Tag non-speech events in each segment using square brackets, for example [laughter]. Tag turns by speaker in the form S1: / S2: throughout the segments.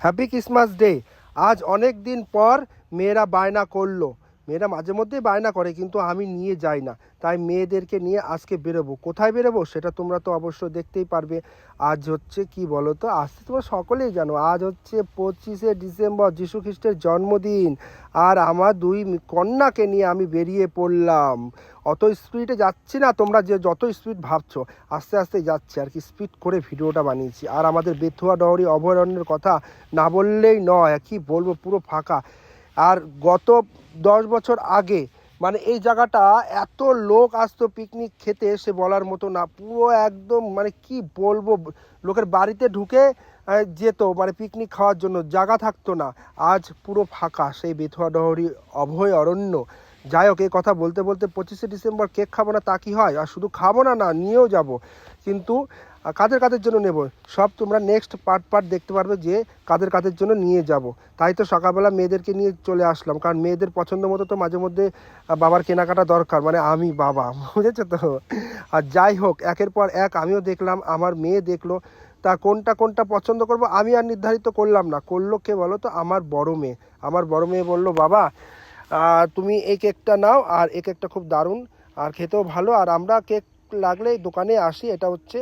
S1: Happy Christmas day আজ অনেক দিন পর মেয়েরা বায়না করল। মেয়েরা মাঝে মধ্যেই বায়না করে, কিন্তু আমি নিয়ে যাই না। তাই মেয়েদেরকে নিয়ে আজকে বেরোবো। কোথায় বেরোবো সেটা তোমরা তো অবশ্যই দেখতেই পারবে। আজ হচ্ছে কি বলো তো আজ তোমরা সকলেই জানো, আজ হচ্ছে পঁচিশে ডিসেম্বর যীশু খ্রিস্টের জন্মদিন। আর আমার দুই কন্যাকে নিয়ে আমি বেরিয়ে পড়লাম। অত স্পিডে যাচ্ছি না, তোমরা যে যত স্পিড ভাবছ, আস্তে আস্তে যাচ্ছি। আর কি স্পিড করে ভিডিওটা বানিয়েছি। আর আমাদের বেথুয়া ডহরি অভয়ারণ্যের কথা না বললেই নয়, কি বলব, পুরো ফাঁকা। আর গত দশ বছর আগে মানে এই জায়গাটা এত লোক আসতো পিকনিক খেতে, সে বলার মতো না। পুরো একদম মানে কি বলব, লোকের বাড়িতে ঢুকে যেত মানে পিকনিক খাওয়ার জন্য। জায়গা থাকতো না। আজ পুরো ফাঁকা। সেই বেথুয়া ডহরি অভয় অরণ্য যাই হোক, এই কথা বলতে বলতে পঁচিশে ডিসেম্বর কেক খাব না, তা কি হয়? আর শুধু খাব না না, নিয়েও যাব। কিন্তু কাদের কাদের জন্য নেব? সব তোমরা নেক্সট পার্ট পার্ট দেখতে পারবে যে কাদের কাদের জন্য নিয়ে যাব। তাই তো সকালবেলা মেয়েদেরকে নিয়ে চলে আসলাম, কারণ মেয়েদের পছন্দ মতো তো মাঝে মধ্যে বাবার কেনাকাটা দরকার মানে আমি বাবা, [laughs] বুঝেছ তো? আর যাই হোক, একের পর এক আমিও দেখলাম, আমার মেয়ে দেখল, তা কোনটা কোনটা পছন্দ করব? আমি আর নির্ধারিত করলাম না, করল কে বলো তো? আমার বড় মেয়ে। আমার বড় মেয়ে বলল, বাবা আহ, তুমি এই কেকটা নাও আর এই কেকটা খুব দারুণ আর খেতেও ভালো। আর আমরা কেক লাগলে দোকানে আসি এটা হচ্ছে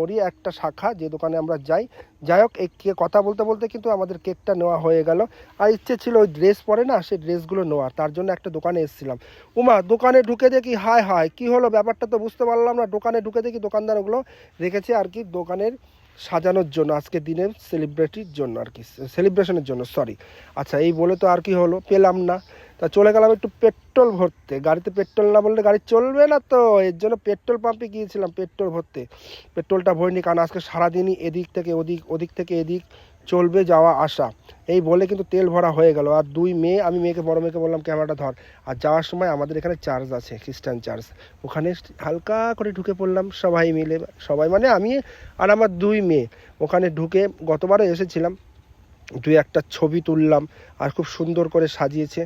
S1: ওরই একটা শাখা যে দোকানে আমরা যাই। যাই হোক এই কথা বলতে বলতে কিন্তু আমাদের কেকটা নেওয়া হয়ে গেল। আর ইচ্ছে ছিল ওই ড্রেস পরে না সেই ড্রেসগুলো নেওয়ার তার জন্য একটা দোকানে এসেছিলাম। উমা দোকানে ঢুকে দেখি হায় হায় কি হলো ব্যাপারটা তো বুঝতে পারলাম না। দোকানে ঢুকে দেখি দোকানদার ওগুলো রেখেছে আর কি দোকানের সাজানোর জন্য আজকে দিনের সেলিব্রিটির জন্য আর কি সেলিব্রেশনের জন্য সরি আচ্ছা এই বলে তো আর কি হলো পেলাম না। তা চলে গেলাম একটু পেট্রোল ভরতে। গাড়িতে পেট্রোল না বললে গাড়ি চলবে না তো, এর জন্য পেট্রোল পাম্পে গিয়েছিলাম পেট্রোল ভরতে। পেট্রোলটা ভরিনি কারণ আজকে সারাদিনই এদিক থেকে ওদিক ওদিক থেকে এদিক চলবে যাওয়া আসা। এই বলে কিন্তু তেল ভরা হয়ে গেল। আর দুই মেয়ে, আমি মেয়েকে, বড় মেয়েকে বললাম, ক্যামেরাটা ধর। আর যাওয়ার সময় আমাদের এখানে চার্জ আছে, খ্রিস্টান চার্জ। ওখানে হালকা করে ঢুকে পড়লাম সবাই মিলে। সবাই মানে আমি আর আমার দুই মেয়ে। ওখানে ঢুকে গতবারও এসেছিলাম। দুই একটা ছবি তুললাম। আর খুব সুন্দর করে সাজিয়েছে।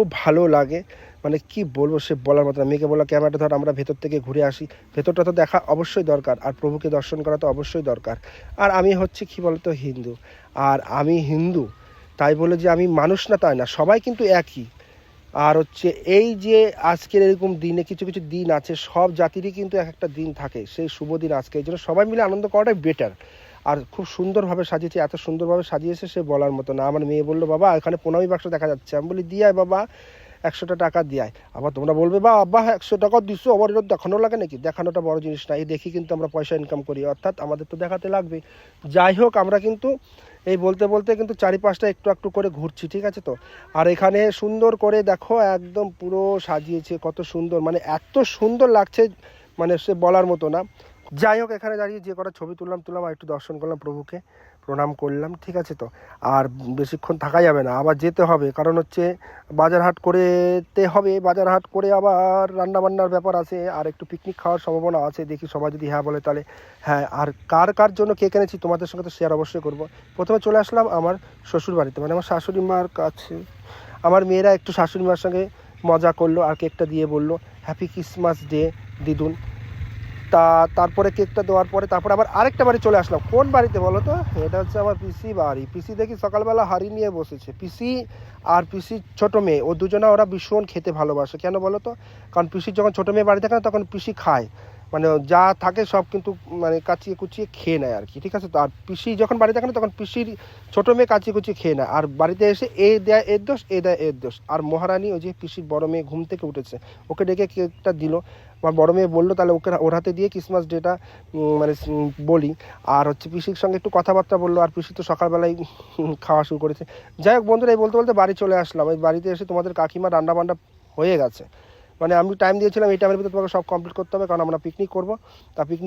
S1: খুব ভালো লাগে। মানে কি বলব সে বলার মতো মেয়েকে বলা ক্যামেরাটা ধর, আমরা ভেতর থেকে ঘুরে আসি। ভেতরটা তো দেখা অবশ্যই দরকার। আর প্রভুকে দর্শন করা তো অবশ্যই দরকার। আর আমি হচ্ছে কি বলতো হিন্দু। আর আমি হিন্দু, তাই বলে যে আমি মানুষ না, তাই না। সবাই কিন্তু একই। আর হচ্ছে এই যে আজকের এরকম দিনে কিছু কিছু দিন আছে, সব জাতিরই কিন্তু এক একটা দিন থাকে। সেই শুভ দিন আজকে। এই জন্য সবাই মিলে আনন্দ করাটাই বেটার আর খুব সুন্দরভাবে সাজিয়েছে, এত সুন্দরভাবে সাজিয়েছে সে বলার মতো না। আমার মেয়ে বলল, বাবা, এখানে প্রণামী বাক্স দেখা যাচ্ছে। আমি বলি দিয়ায় বাবা, একশোটা টাকা দিয়ায় আবার তোমরা বলবে, বা, আব্বা, একশো টাকা দিচ্ছ আবার এটা দেখানো লাগে নাকি? দেখানোটা বড় জিনিস না, এই দেখি কিন্তু আমরা পয়সা ইনকাম করি, অর্থাৎ আমাদের তো দেখাতে লাগবে। যাই হোক, আমরা কিন্তু এই বলতে বলতে কিন্তু চারিপাশটা একটু একটু করে ঘুরছি, ঠিক আছে তো? আর এখানে সুন্দর করে দেখো, একদম পুরো সাজিয়েছে, কত সুন্দর মানে এত সুন্দর লাগছে মানে সে বলার মতো না। যাই হোক, এখানে দাঁড়িয়ে যে কটা ছবি তুললাম তুললাম আর একটু দর্শন করলাম প্রভুকে, প্রণাম করলাম, ঠিক আছে তো? আর বেশিক্ষণ থাকা যাবে না, আবার যেতে হবে, কারণ হচ্ছে বাজার হাট করেতে হবে বাজার হাট করে আবার রান্না বান্নার ব্যাপার আছে, আর একটু পিকনিক খাওয়ার সম্ভাবনা আছে, দেখি সবাই যদি হ্যাঁ বলে তাহলে। হ্যাঁ আর কার কার জন্য কে এনেছি তোমাদের সঙ্গে তো শেয়ার অবশ্যই করব। প্রথমে চলে আসলাম আমার শ্বশুর বাড়িতে মানে আমার শাশুড়ি মার কাছে। আমার মেয়েরা একটু শাশুড়ি মার সঙ্গে মজা করল, আর কেকটা দিয়ে বলল হ্যাপি ক্রিসমাস ডে দিদুন। তা তারপরে কেকটা দেওয়ার পরে তারপরে আবার আরেকটা বাড়ি চলে আসলাম। কোন বাড়িতে বলো তো? এটা হচ্ছে আমার পিসি বাড়ি। পিসি দেখি সকালবেলা হাড়ি নিয়ে বসেছে। পিসি আর পিসি ছোট মেয়ে। ও দুজনা ওরা ভীষণ খেতে ভালোবাসে। কেন বলো তো? কারণ পিসির যখন ছোট মেয়ে বাড়ি থাকে না, তখন পিসি খায়। মানে যা থাকে সব কিন্তু মানে কাচিয়ে কুচিয়ে খেয়ে নেয় আর কি, ঠিক আছে? তো আর পিসি যখন বাড়ি থাকে না, তখন পিসির ছোট মেয়ে কাচিয়ে কুচিয়ে খেয়ে নেয়। আর বাড়িতে এসে এ দেয়, এর দোষ, এ দেয়, এর দোষ। আর মহারানী ওই যে পিসির বড় মেয়ে ঘুম থেকে উঠেছে, ওকে ডেকে কেকটা দিল। আমার বড় মেয়ে বলল, তাহলে ওকে ওর হাতে দিয়ে ক্রিসমাস ডেটা মানে বলি। আর হচ্ছে পিসির সঙ্গে একটু কথাবার্তা বলল, আর পিসি তো সকালবেলায় [laughs] খাওয়া শুরু করেছে। যাই হোক বন্ধুরা, এই বলতে বলতে বাড়ি চলে আসলাম। এই বাড়িতে এসে তোমাদের কাকিমা রান্না বান্না হয়ে গেছে। মানে আমি টাইম দিয়েছিলাম, এই টাইমের ভিতরে তোমাকে সব কমপ্লিট করতে হবে, কারণ আমরা পিকনিক করব। তা পিকনিক